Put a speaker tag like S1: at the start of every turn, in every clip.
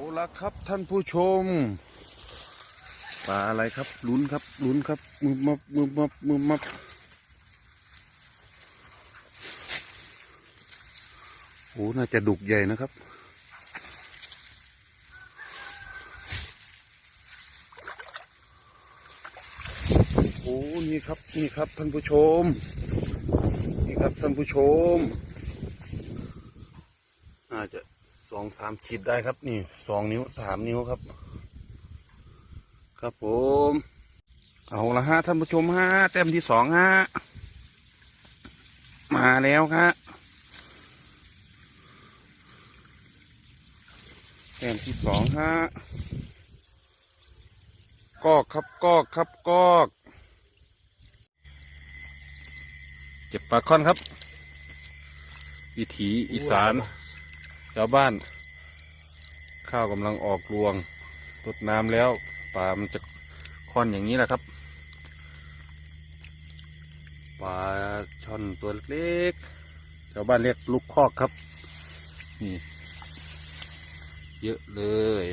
S1: าละครับท่านผู้ชมปลาอะไรครับลุ้นครับลุ้นครับมือมับมือมับมือมับโอ้น่าจะดุกใหญ่นะครับ โอ้นี่ครับนี่ครับท่านผู้ชม นี่ครับท่านผู้ชมน่าจะ สองสามขีดได้ครับ นี่สองนิ้วสามนิ้วครับ ครับผม เอาละฮะท่านผู้ชมฮะแต้มที่สองฮะมาแล้วครับแต้มที่สองฮะกอกครับกอกครับกอกเจ็บปลาค่อนครับ วิถีอีสาน ชาวบ้าน ข้าวกำลังออกรวงรดน้ำแล้วป่ามันจะค่อนอย่างนี้แหละครับปลาช่อนตัวเล็กชาวบ้านเรียกลูกคอกครับ นี่ เยอะเลย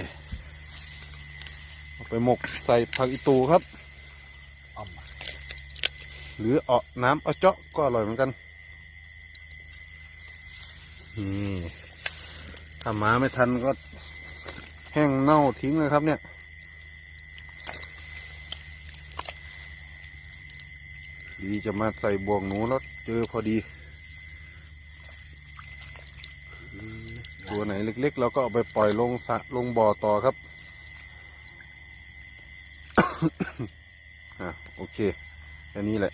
S1: เอาไปหมกใส่ผักอีตูครับ หรือเอาน้ำเอาเจาะก็อร่อยเหมือนกันนี่ ถ้ามาไม่ทันก็แห้งเน่าทิ้งเลยครับเนี่ยดีจะมาใส่บ่วงหนูแล้วเจอพอดี ตัวไหนเล็กๆเราก็เอาไปปล่อยลงสะลงบ่อต่อครับอะโอเคแค่นี้แหละ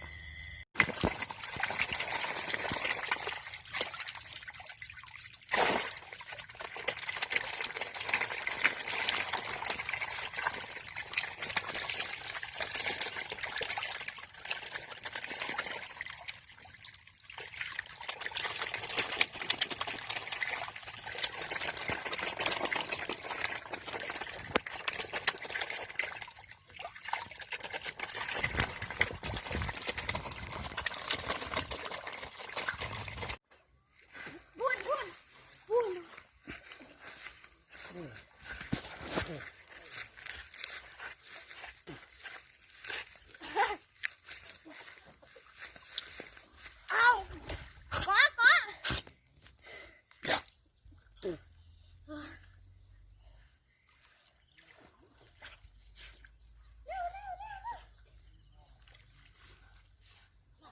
S1: Okay.